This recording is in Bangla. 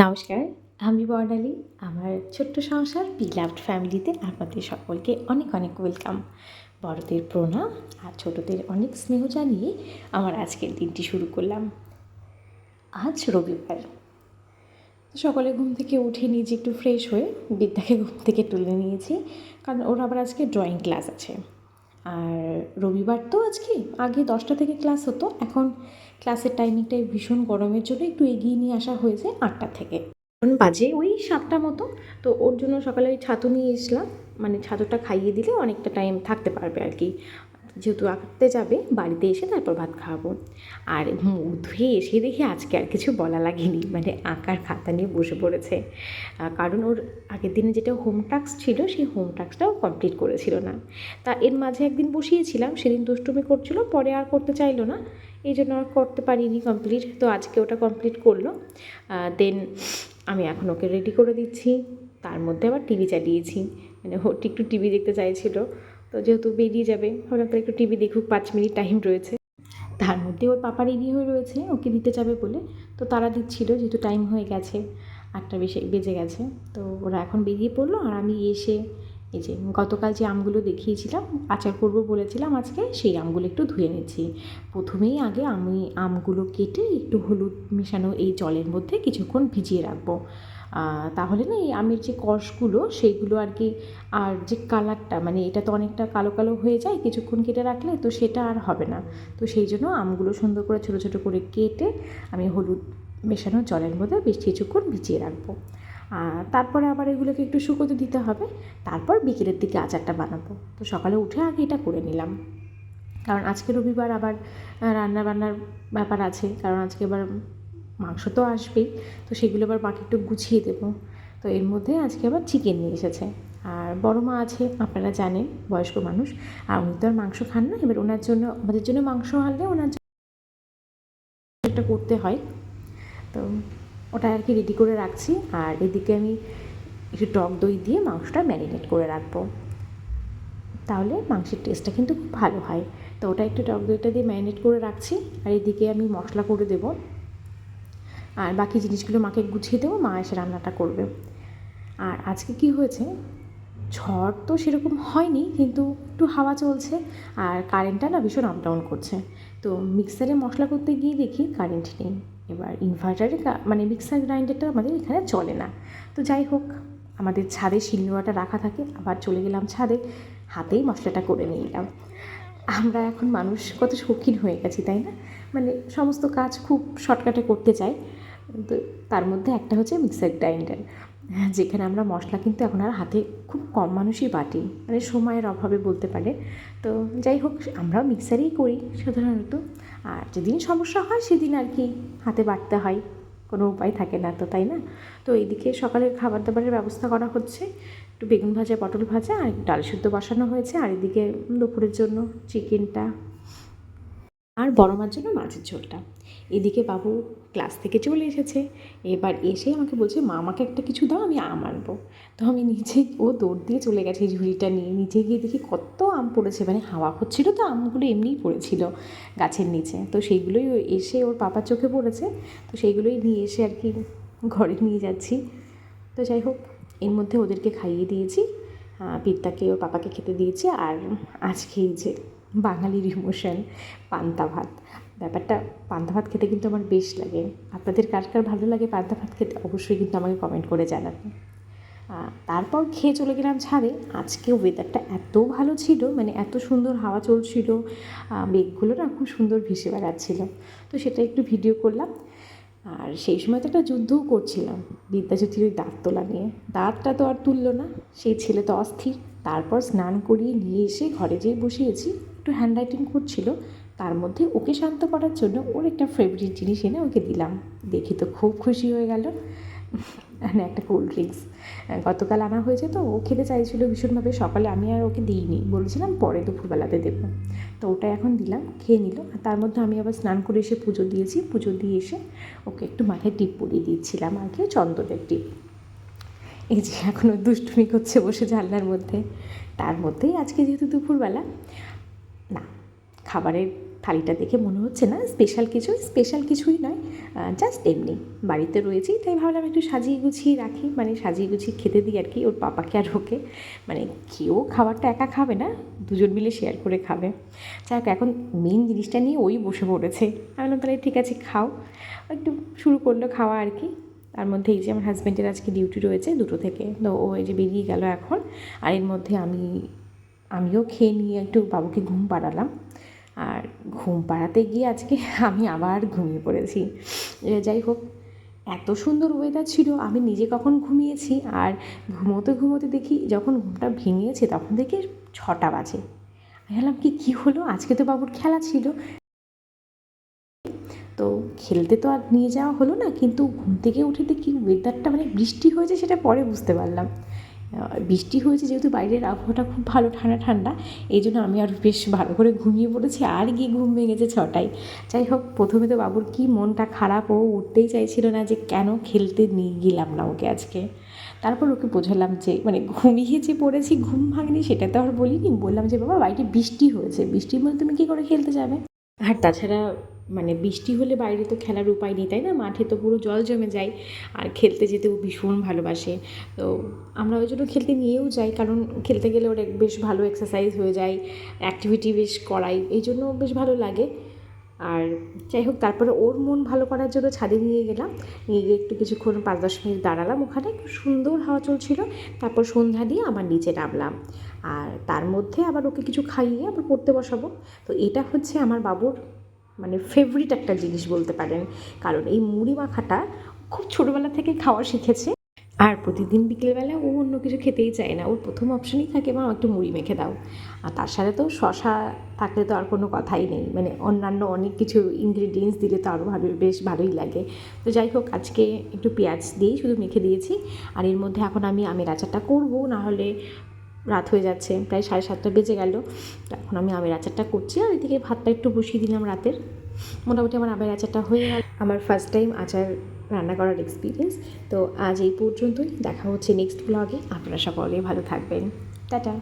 নমস্কার, আমি বর্ণালী। আমার ছোট্ট সংসার বিলাভড ফ্যামিলিতে আপনাদের সকলকে অনেক অনেক ওয়েলকাম বড়দের প্রণাম আর ছোটদের অনেক স্নেহ জানিয়ে আমার আজকের দিনটি শুরু করলাম। আজ রবিবার। সকালে ঘুম থেকে উঠে নিজে একটু ফ্রেশ হয়ে বিদ্যাকে ঘুম থেকে তুলে নিয়েছি, কারণ ওর আবার আজকে ড্রয়িং ক্লাস আছে। আর রবিবার তো আজকে আগে দশটা থেকে ক্লাস হতো, এখন ক্লাসের টাইমিংটাই ভীষণ গরমের জন্য একটু এগিয়ে নিয়ে আসা হয়েছে আটটা থেকে। এখন বাজে ওই সাতটা মতো, তো ওর জন্য সকালে ওই ছাতু নিয়ে এসলাম মানে ছাতুটা খাইয়ে দিলে অনেকটা টাইম থাকতে পারবে আর কি। যেহেতু আঁকতে যাবে, বাড়িতে এসে তারপর ভাত খাওয়াবো। আর মুখ ধুয়ে এসে দেখি আজকে আর কিছু বলা লাগেনি মানে আঁকার খাতা নিয়ে বসে পড়েছে। কারণ ওর আগের দিনে যেটা হোম টাস্ক ছিল, সেই হোম টাস্কটাও কমপ্লিট করেছিল না। তা এর মাঝে একদিন বসিয়েছিলাম, সেদিন দুষ্টুমি করছিল, পরে আর করতে চাইলো না। এই জন্য আর করতে পারিনি কমপ্লিট তো আজকে ওটা কমপ্লিট করল। দেন আমি এখন ওকে রেডি করে দিচ্ছি। তার মধ্যে আবার টিভি চালিয়েছি। মানে ও একটু টিভি দেখতে চাইছিল। তো যেহেতু বেরিয়ে যাবে ভাবলাম তাহলে একটু টিভি দেখুক, পাঁচ মিনিট টাইম রয়েছে। তার মধ্যে ওর পাপা রেডি হয়ে রয়েছে, ওকে দিতে যাবে বলে। তো তারা দিচ্ছিল, যেহেতু টাইম হয়ে গেছে, আটটা বেশি, বেজে গেছে। তো ওরা এখন বেরিয়ে পড়ল আর আমি এসে এই যে গতকাল যে আমগুলো দেখিয়েছিলাম, আচার করব বলেছিলাম, আজকে সেই আমগুলো একটু ধুয়ে নিচ্ছি। প্রথমেই আগে আমি আমগুলো কেটে একটু হলুদ মেশানো এই জলের মধ্যে কিছুক্ষণ ভিজিয়ে রাখব। তাহলে না এই আমের যে কষগুলো, সেইগুলো আর কি, আর যে কালারটা মানে এটা তো অনেকটা কালো কালো হয়ে যায়, কিছুক্ষণ কেটে রাখলে তো সেটা আর হবে না। তো সেই জন্য আমগুলো সুন্দর করে ছোটো ছোটো করে কেটে আমি হলুদ মেশানো জলের মধ্যে বেশ কিছুক্ষণ ভিজিয়ে রাখব। আর তারপরে আবার এগুলোকে একটু শুকোতে দিতে হবে, তারপর বিকেলের দিকে আচারটা বানাবো। তো সকালে উঠে আগে এটা করে নিলাম। কারণ আজকে রবিবার আবার রান্না বান্নার ব্যাপার আছে, কারণ আজকে এবার মাংস তো আসবেই, তো সেগুলো আবার মাকে একটু গুছিয়ে দেবো। তো এর মধ্যে আজকে আবার চিকেন নিয়ে এসেছে। আর বড় মা আছে, আপনারা জানেন, বয়স্ক মানুষ। আর উনি তো আর মাংস খান না, এবার ওনার জন্য, আমাদের জন্য মাংস আনলে ওনার জন্য একটা করতে হয়। তো ওটা আর কি রেডি করে রাখছি। আর এদিকে আমি একটু টক দই দিয়ে মাংসটা ম্যারিনেট করে রাখব। তাহলে মাংসের টেস্টটা কিন্তু খুব ভালো হয়। তো ওটা একটু টক দইটা দিয়ে ম্যারিনেট করে রাখছি। আর এদিকে আমি মশলা করে দেবো। আর বাকি জিনিসগুলো মাকে গুছিয়ে দেবো, মা এসে রান্নাটা করবে। আর আজকে কি হয়েছে? ঝড় তো সেরকম হয়নি, কিন্তু একটু হাওয়া চলছে আর কারেন্টটা না ভীষণ আপ ডাউন করছে। তো মিক্সারে মশলা করতে গিয়ে দেখি কারেন্ট নেই। এবার ইনভার্টারে মানে মিক্সার গ্রাইন্ডারটা আমাদের এখানে চলে না। তো যাই হোক, আমাদের ছাদে শিলনোড়াটা রাখা থাকে, আবার চলে গেলাম ছাদে, হাতেই মশলাটা করে নিলাম। আমরা এখন মানুষ কত শৌখিন হয়ে গেছি, তাই না? মানে সমস্ত কাজ খুব শর্টকাটে করতে চাই তো তার মধ্যে একটা হচ্ছে মিক্সার গ্রাইন্ডার যেখানে আমরা মশলা কিন্তু এখন আর হাতে খুব কম মানুষই বাটি মানে সময়ের অভাবে বলতে পারে। তো যাই হোক, আমরাও মিক্সারেই করি সাধারণত, আর যেদিন সমস্যা হয় সেদিন আর কি হাতে বাটতে হয়, কোনো উপায় থাকে না তো, তাই না? তো এইদিকে সকালের খাবার দাবারের ব্যবস্থা করা হচ্ছে। একটু বেগুন ভাজা, পটল ভাজা আর ডাল সিদ্ধ বসানো হয়েছে। আর এদিকে দুপুরের জন্য চিকেনটা আর বড় মার জন্য মাছের ঝোলটা। এদিকে বাবু ক্লাস থেকে চলে এসেছে। এবার এসে আমাকে বলছে, মা, আমাকে একটা কিছু দাও, আমি আম আনব। তো আমি নিচে ও দৌড় দিয়ে চলে গেছে ঝুড়িটা নিয়ে। নিচে গিয়ে দেখি কত আম পড়েছে। মানে হাওয়া হচ্ছিল তো, আমগুলো এমনিই পড়েছিল গাছের নিচে। তো সেইগুলোই এসে ওর পাপার চোখে পড়েছে। তো সেইগুলোই নিয়ে এসে আর কি ঘরে নিয়ে যাচ্ছি। তো যাই হোক এর মধ্যে ওদেরকে খাইয়ে দিয়েছি পিত্তাকে ওর পাপাকে খেতে দিয়েছি আর আজকে এই যে বাঙালির ইমোশন, পান্তা ভাত। ব্যাপারটা পান্তা ভাত খেতে কিন্তু আমার বেশ লাগে। আপনাদের কার কার ভালো লাগে পান্তা ভাত খেতে অবশ্যই কিন্তু আমাকে কমেন্ট করে জানাবেন। তারপর খেয়ে চলে গেলাম ছাদে। আজকে ওয়েদারটা এত ভালো ছিল মানে এত সুন্দর হাওয়া চলছিল মেঘগুলো না খুব সুন্দর ভেসে বেড়াচ্ছিল। তো সেটা একটু ভিডিও করলাম। আর সেই সময় তো একটা যুদ্ধও করছিলাম। বিদ্যাজ্যোতির ওই দাঁত তোলা নিয়ে। দাঁতটা তো আর তুললো না। সেই ছেলে তো অস্থির। তারপর স্নান করিয়ে নিয়ে এসে ঘরে যেয়ে বসিয়েছি। একটু হ্যান্ড রাইটিং করছিল। তার মধ্যে ওকে শান্ত করার জন্য ওর একটা ফেভারিট জিনিস এনে ওকে দিলাম। দেখি তো খুব খুশি হয়ে গেল। মানে একটা কোল্ড ড্রিঙ্কস গতকাল আনা হয়েছে তো, ও খেতে চাইছিল ভীষণভাবে। সকালে আমি আর ওকে দিইনি। বলেছিলাম পরে দুপুরবেলাতে দেবো। তো ওটা এখন দিলাম, খেয়ে নিল। আর তার মধ্যে আমি আবার স্নান করে এসে পুজো দিয়েছি। পুজো দিয়ে এসে ওকে একটু মাথায় টিপ পরিয়ে দিচ্ছিলাম আর কি চন্দনের টিপ। এই যে এখনও দুষ্টুমি করছে বসে জানলার মধ্যে। তার মধ্যেই আজকে যেহেতু দুপুরবেলা, না, খাবারের থালিটা দেখে মনে হচ্ছে না স্পেশাল কিছু স্পেশাল কিছুই নয় জাস্ট এমনি। বাড়িতে রয়েছি, তাই ভাবলাম একটু সাজিয়ে গুছিয়ে রাখি মানে সাজিয়ে গুছিয়ে খেতে দিই আর কি, ওর পাপাকে আর ওকে। মানে কেউ খাবারটা একা খাবে না, দুজন মিলে শেয়ার করে খাবে। যাক এখন মেন জিনিসটা নিয়ে ওই বসে পড়েছে। আমি বললাম, তাহলে ঠিক আছে, খাও। একটু শুরু করল খাওয়া আর কি। তার মধ্যে এই যে আমার হাজব্যান্ডের আজকে ডিউটি রয়েছে দুটো থেকে, তো ও এই যে বেরিয়ে গেল এখন। আর এর মধ্যে আমি, আমিও খেয়ে নিয়ে একটু বাবুকে ঘুম পাড়ালাম। আর ঘুম পাড়াতে গিয়ে আজকে আমি আবার ঘুমিয়ে পড়েছি। যাই হোক, এত সুন্দর ওয়েদার ছিল, আমি নিজে কখন ঘুমিয়েছি আর ঘুমোতে ঘুমোতে দেখি যখন ঘুমটা ভেঙেছে তখন দেখি ছটা বাজে। আমি ভাবলাম কি, কী হলো? আজকে তো বাবুর খেলা ছিল। তো খেলতে তো আর নিয়ে যাওয়া হলো না, কিন্তু ঘুম থেকে উঠে দেখি ওয়েদারটা মানে বৃষ্টি হয়েছে সেটা পরে বুঝতে পারলাম। বৃষ্টি হয়েছে যেহেতু বাইরের আবহাওয়াটা খুব ভালো, ঠান্ডা ঠান্ডা, এই জন্য আমি আর বেশ ভালো করে ঘুমিয়ে পড়েছি, আর গিয়ে ঘুম ভেঙেছে ছটায়। যাই হোক, প্রথমে তো বাবুর কি মনটা খারাপ, ও উঠতেই চাইছিল না যে কেন খেলতে নিয়ে গেলাম না ওকে আজকে। তারপর ওকে বোঝালাম যে মানে ঘুমিয়ে যে পড়েছি, ঘুম ভাঙেনি, সেটা তো আর বলিনি। বললাম যে, বাবা বাইরে বৃষ্টি হয়েছে। বৃষ্টির মধ্যে তুমি কী করে খেলতে যাবে? আর তাছাড়া মানে বৃষ্টি হলে বাইরে তো খেলার উপায় নেই, তাই না? মাঠে তো পুরো জল জমে যায় আর খেলতে যেতে ও ভীষণ ভালোবাসে। তো আমরা ওই জন্য খেলতে নিয়েও যাই, কারণ খেলতে গেলে ওর বেশ ভালো এক্সারসাইজ হয়ে যায় অ্যাক্টিভিটি বেশ করাই, এই জন্য বেশ ভালো লাগে। আর যাই হোক, তারপরে ওর মন ভালো করার জন্য ছাদে নিয়ে গেলাম, নিয়ে গিয়ে একটু কিছুক্ষণ পাঁচ দশ মিনিট দাঁড়ালাম ওখানে, খুব সুন্দর হাওয়া চলছিল। তারপর সন্ধ্যা দিয়ে আবার নিচে নামলাম। আর তার মধ্যে আবার ওকে কিছু খাইয়ে আবার পড়তে বসাবো। তো এটা হচ্ছে আমার বাবুর মানে ফেভারিট একটা জিনিস বলতে পারেন। কারণ এই মুড়ি মাখাটা খুব ছোটোবেলা থেকে খাওয়া শিখেছে। আর প্রতিদিন বিকেলবেলা ও অন্য কিছু খেতেই চায় না। ওর প্রথম অপশনই থাকে, মা, একটু মুড়ি মেখে দাও। আর তার সাথে তো শশা থাকলে তো আর কোনো কথাই নেই। মানে অন্যান্য অনেক কিছু ইনগ্রিডিয়েন্টস দিলে তো আরও ভাবে বেশ ভালোই লাগে। তো যাই হোক, আজকে একটু পেঁয়াজ দিয়েই শুধু মেখে দিয়েছি। আর এর মধ্যে এখন আমি আমের আচারটা করব। না হলে রাত হয়ে যাচ্ছে, প্রায় সাড়ে সাতটা বেজে গেল। এখন আমি আমের আচারটা করছি আর এদিকে ভাতটা একটু বসিয়ে দিলাম রাতের। মোটামুটি আমার আমের আচারটা হয়ে গেল। আমার ফার্স্ট টাইম আচার রান্না করার এক্সপিরিয়েন্স তো আজ এই পর্যন্তই। দেখা হচ্ছে নেক্সট ব্লগে আপনারা সকলে ভালো থাকবেন। টাটা।